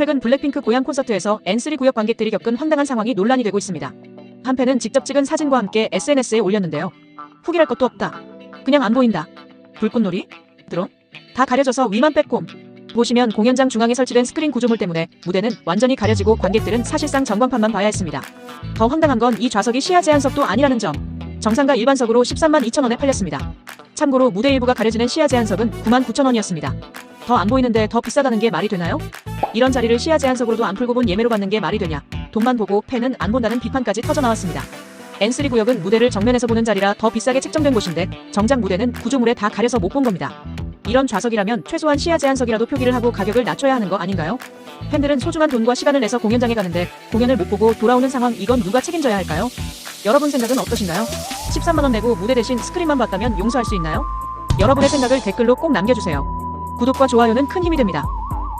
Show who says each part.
Speaker 1: 최근 블랙핑크 고향 콘서트에서 N3 구역 관객들이 겪은 황당한 상황이 논란이 되고 있습니다. 한 팬은 직접 찍은 사진과 함께 SNS에 올렸는데요. 후기할 것도 없다. 그냥 안 보인다. 불꽃놀이? 드론? 다 가려져서 위만 빼꼼. 보시면 공연장 중앙에 설치된 스크린 구조물 때문에 무대는 완전히 가려지고 관객들은 사실상 전광판만 봐야 했습니다. 더 황당한 건 이 좌석이 시야 제한석도 아니라는 점. 정상가 일반석으로 13만 2천 원에 팔렸습니다. 참고로 무대 일부가 가려지는 시야 제한석은 9만 9천 원이었습니다. 더 안 보이는데 더 비싸다는 게 말이 되나요? 이런 자리를 시야 제한석으로도 안 풀고 본 예매로 받는 게 말이 되냐? 돈만 보고 팬은 안 본다는 비판까지 터져 나왔습니다. N3 구역은 무대를 정면에서 보는 자리라 더 비싸게 책정된 곳인데 정작 무대는 구조물에 다 가려서 못 본 겁니다. 이런 좌석이라면 최소한 시야 제한석이라도 표기를 하고 가격을 낮춰야 하는 거 아닌가요? 팬들은 소중한 돈과 시간을 내서 공연장에 가는데 공연을 못 보고 돌아오는 상황 이건 누가 책임져야 할까요? 여러분 생각은 어떠신가요? 13만 원 내고 무대 대신 스크린만 봤다면 용서할 수 있나요? 여러분의 생각을 댓글로 꼭 남겨주세요. 구독과 좋아요는 큰 힘이 됩니다.